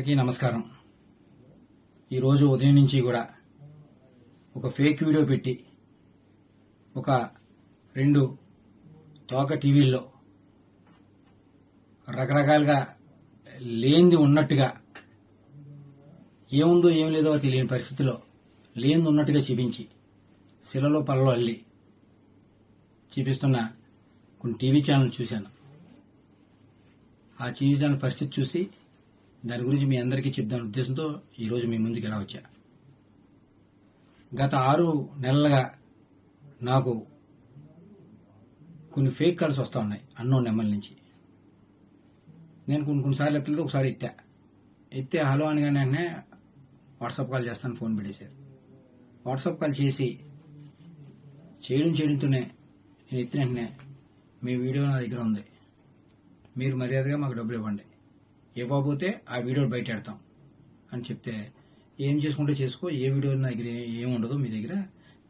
అందరికీ నమస్కారం. ఈరోజు ఉదయం నుంచి కూడా ఒక ఫేక్ వీడియో పెట్టి ఒక రెండు తోక టీవీల్లో రకరకాలుగా లేనిది ఉన్నట్టుగా ఏముందో ఏం లేదో తెలియని పరిస్థితిలో లేనిది ఉన్నట్టుగా చూపించి శిలలో పలలో అల్లి చూపిస్తున్న కొన్ని టీవీ ఛానల్ చూశాను. ఆ టీవీ ఛానల్ పరిస్థితి చూసి దాని గురించి మీ అందరికీ చెప్దాని ఉద్దేశంతో ఈరోజు మీ ముందుకు ఎలా వచ్చా గత ఆరు నెలలుగా నాకు కొన్ని ఫేక్ కాల్స్ వస్తూ ఉన్నాయి అన్నోన్ నెంబర్ నుంచి. నేను కొన్ని కొన్నిసార్లు ఎత్తలేదు ఒకసారి ఎత్తా. ఎత్తే హలో అనగానే వెంటనే వాట్సాప్ కాల్ చేస్తాను ఫోన్ పెట్టేశారు. వాట్సాప్ కాల్ చేసి చేయడం చేయడంతోనే నేను ఎత్తిన వెంటనే మీ వీడియో నా దగ్గర ఉంది. మీరు మర్యాదగా మాకు డబ్బులు ఇవ్వండి. ఇవ్వబోతే ఆ వీడియో బయట పెడతాం అని చెప్తే ఏం చేసుకుంటే చేసుకో ఏ వీడియో నా దగ్గర ఏముండదు ఏమి ఉండదు మీ దగ్గర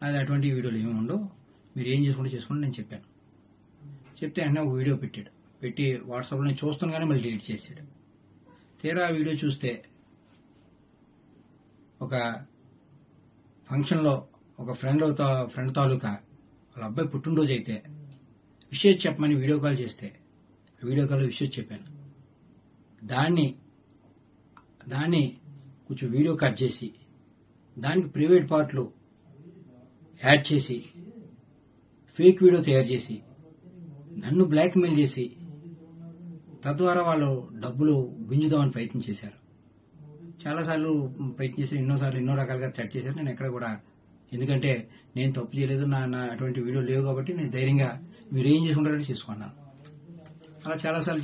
నాది అటువంటి వీడియోలు ఏమి ఉండవు మీరు ఏం చేసుకుంటే చేసుకోండి నేను చెప్పాను. చెప్తే ఆయన ఒక వీడియో పెట్టాడు. పెట్టి వాట్సాప్లో నేను చూస్తాను కానీ మళ్ళీ డిలీట్ చేసాడు తీరా ఆ వీడియో చూస్తే ఒక ఫంక్షన్లో ఒక ఫ్రెండ్ తా- ఫ్రెండ్ తాలూకా వాళ్ళ అబ్బాయి పుట్టినరోజు అయితే విషయం చెప్పమని వీడియో కాల్ చేస్తే వీడియో కాల్లో విషయం చెప్పాను. దాన్ని దాన్ని కొంచెం వీడియో కట్ చేసి దానికి ప్రైవేట్ పార్ట్లు యాడ్ చేసి ఫేక్ వీడియో తయారు చేసి నన్ను బ్లాక్మెయిల్ చేసి తద్వారా వాళ్ళు డబ్బులు గుంజుదామని ప్రయత్నం చేశారు. చాలాసార్లు ప్రయత్నం చేశారు ఎన్నోసార్లు ఎన్నో రకాలుగా థ్రెట్ చేశారు. నేను ఎక్కడ కూడా ఎందుకంటే నేను తప్పు చేయలేదు నా నా అటువంటి వీడియో లేవు కాబట్టి నేను ధైర్యంగా మీరు ఏం చేసుకుంటారో చేసుకున్నాను అలా చాలాసార్లు